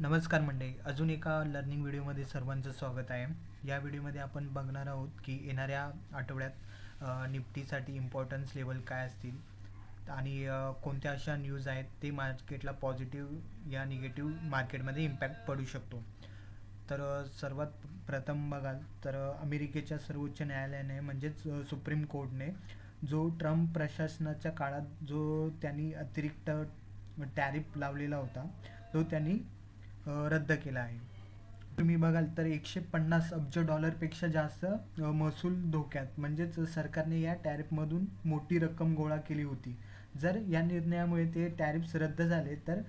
नमस्कार मंडळी. अजून एका लर्निंग व्हिडिओमध्ये सर्वांचं स्वागत आहे. या व्हिडिओमध्ये आपण बघणार आहोत की येणाऱ्या आठवड्यात निफ्टीसाठी इम्पॉर्टन्स लेवल काय असतील आणि कोणत्या अशा न्यूज आहेत ते मार्केटला पॉझिटिव्ह या निगेटिव्ह मार्केटमध्ये इम्पॅक्ट पडू शकतो. तर सर्वात प्रथम बघाल तर अमेरिकेच्या सर्वोच्च न्यायालयाने म्हणजेच सुप्रीम कोर्टने जो ट्रम्प प्रशासनाच्या काळात जो त्यांनी अतिरिक्त टॅरिफ लावलेला होता तो त्यांनी रद्द केला आहे. तुम्ही बघाल तर एकशे पन्नास अब्ज डॉलरपेक्षा जास्त महसूल धोक्यात. म्हणजेच सरकारने या टॅरिफमधून मोठी रक्कम गोळा केली होती. जर या निर्णयामुळे ते टॅरिफ्स रद्द झाले तर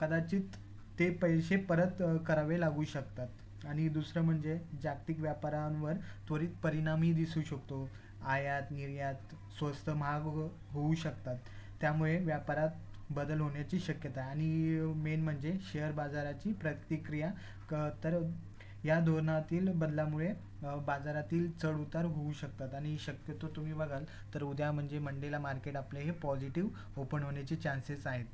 कदाचित ते पैसे परत करावे लागू शकतात. आणि दुसरं म्हणजे जागतिक व्यापारांवर त्वरित परिणामही दिसू शकतो. आयात निर्यात स्वस्त महाग हो-, होऊ शकतात. त्यामुळे व्यापारात बदल होण्याची शक्यता आहे. आणि मेन म्हणजे शेअर बाजाराची प्रतिक्रिया क तर या धोरणातील बदलामुळे बाजारातील चढ उतार होऊ शकतात. आणि शक्यतो तुम्ही बघाल तर उद्या म्हणजे मंडेला मार्केट आपले हे पॉझिटिव्ह ओपन होण्याचे चान्सेस आहेत.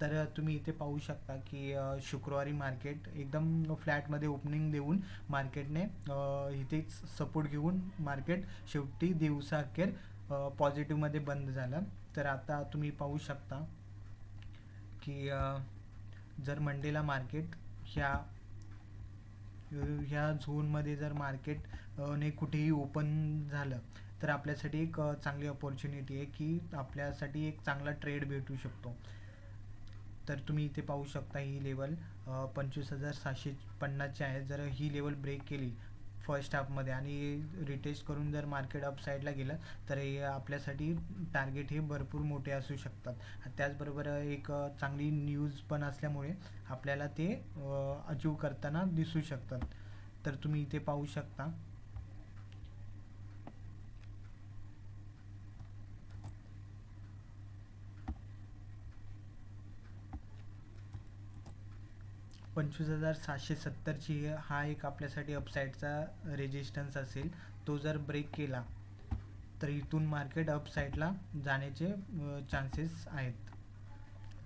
तर तुम्ही इथे पाहू शकता की शुक्रवारी मार्केट एकदम फ्लॅटमध्ये ओपनिंग देऊन मार्केटने इथेच सपोर्ट घेऊन मार्केट शेवटी दिवसाखेर पॉझिटिव्हमध्ये बंद झालं. तर आता तुम्ही पाहू शकता की जर मंडेला मार्केट ह्या ह्या झोनमध्ये जर मार्केट ने कुठेही ओपन झालं तर आपल्यासाठी एक चांगली अपॉर्च्युनिटी आहे की आपल्यासाठी एक चांगला ट्रेड भेटू शकतो. तर तुम्ही इथे पाहू शकता ही लेवल पंचवीस हजार सहाशे पन्नासची आहे. जर ही लेवल ब्रेक केली फर्स्ट हाफमध्ये आणि रिटेस्ट करून जर मार्केट अपसाईडला गेलं तर हे आपल्यासाठी टार्गेट हे भरपूर मोठे असू शकतात. त्याचबरोबर एक चांगली न्यूज पण असल्यामुळे आपल्याला ते अचीव करताना दिसू शकतात. तर तुम्ही इथे पाहू शकता. पंचवीस हजार सातशे सत्तरची हा एक आपल्यासाठी अपसाईडचा रेजिस्टन्स असेल. तो जर ब्रेक केला तर इथून मार्केट अपसाईडला जाण्याचे चान्सेस आहेत.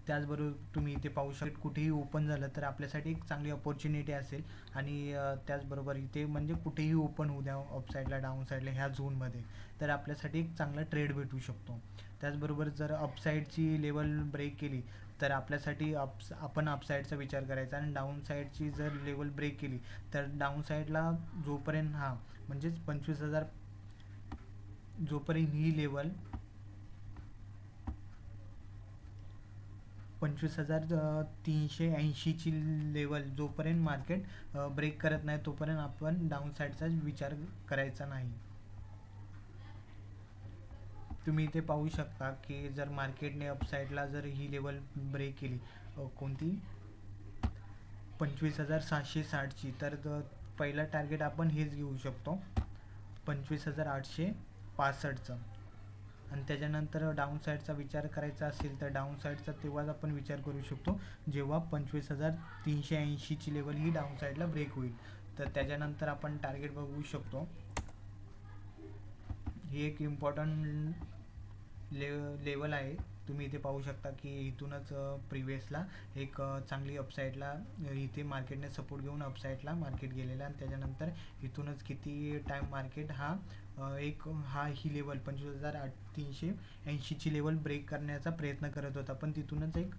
त्याचबरोबर तुम्ही इथे पाहू शकता कुठेही ओपन झालं तर आपल्यासाठी एक चांगली अपॉर्च्युनिटी असेल. आणि त्याचबरोबर इथे म्हणजे कुठेही ओपन होऊ द्या अपसाईडला डाऊन साईडला ह्या झोनमध्ये तर आपल्यासाठी एक चांगला ट्रेड भेटू शकतो. त्याचबरोबर जर अपसाईडची लेवल ब्रेक केली तर आपल्यासाठी अप्स आपण अपसाईडचा विचार करायचा. आणि डाऊन साईडची जर लेवल ब्रेक केली तर डाऊन साईडला जोपर्यंत हा म्हणजेच पंचवीस हजार जोपर्यंत ही लेवल पंचवीस हजार तीनशे ऐंशीची लेवल जोपर्यंत मार्केट ब्रेक करत नाही तोपर्यंत आपण डाऊन साईडचाच विचार करायचा नाही. तुम्ही इथे पाहू शकता की जर मार्केटने अपसाईडला जर ही लेवल ब्रेक केली कोणती? पंचवीस हजार सहाशे साठची. तर पहिला टार्गेट आपण हेच घेऊ शकतो. पंचवीस हजार आठशे पासष्टचं. आणि त्याच्यानंतर डाऊन साईडचा विचार करायचा असेल तर डाऊन साईडचा तेव्हाच आपण विचार करू शकतो. जेव्हा पंचवीस हजार तीनशे ऐंशीची लेवल ही डाऊन साईडला ब्रेक होईल. तर त्याच्यानंतर आपण टार्गेट बघू शकतो. ही एक इम्पॉर्टंट ले लेवल आहे. तुम्ही इथे पाहू शकता की इथूनच प्रिवियसला एक चांगली अपसाईडला इथे मार्केटने सपोर्ट घेऊन अपसाईडला मार्केट गेलेला आणि त्याच्यानंतर इथूनच किती टाईम मार्केट हा एक हा ही लेवल पंचवीस हजार आठ तीनशे ऐंशीची लेवल ब्रेक करण्याचा प्रयत्न करत होता. पण तिथूनच एक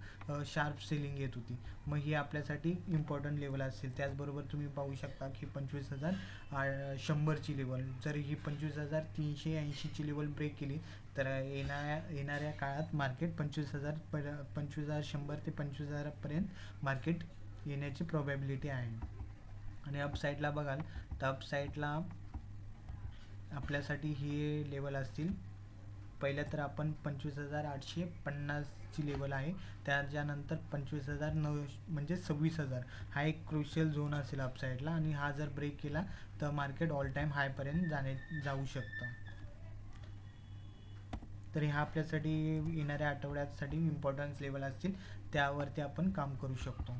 शार्प सेलिंग येत होती. मग ही आपल्यासाठी इम्पॉर्टंट लेवल असेल. त्याचबरोबर तुम्ही पाहू शकता की पंचवीस हजार आ- शंभरची लेवल जर ही पंचवीस हजार तीनशे ऐंशीची लेवल ब्रेक केली तर येणाऱ्या येणाऱ्या काळात मार्केट पंचवीस हजार पर पंचवीस हजार शंभर ते पंचवीस हजारापर्यंत मार्केट येण्याची प्रोबॅबिलिटी आहे. आणि अपसाईडला बघाल तर अपसाईडला आपल्यासाठी हे लेवल असतील. पहिलं तर आपण पंचवीस हजार आठशे पन्नासची लेवल आहे. त्याच्यानंतर पंचवीस हजार नऊ म्हणजे सव्वीस हजार. हा एक क्रुशियल झोन असेल अपसाईडला आणि हा जर ब्रेक केला तर मार्केट ऑल टाईम हायपर्यंत जाणे जाऊ शकतं. तर ह्या आपल्यासाठी येणाऱ्या आठवड्यासाठी इम्पॉर्टन्स लेवल असतील. त्यावरती आपण काम करू शकतो.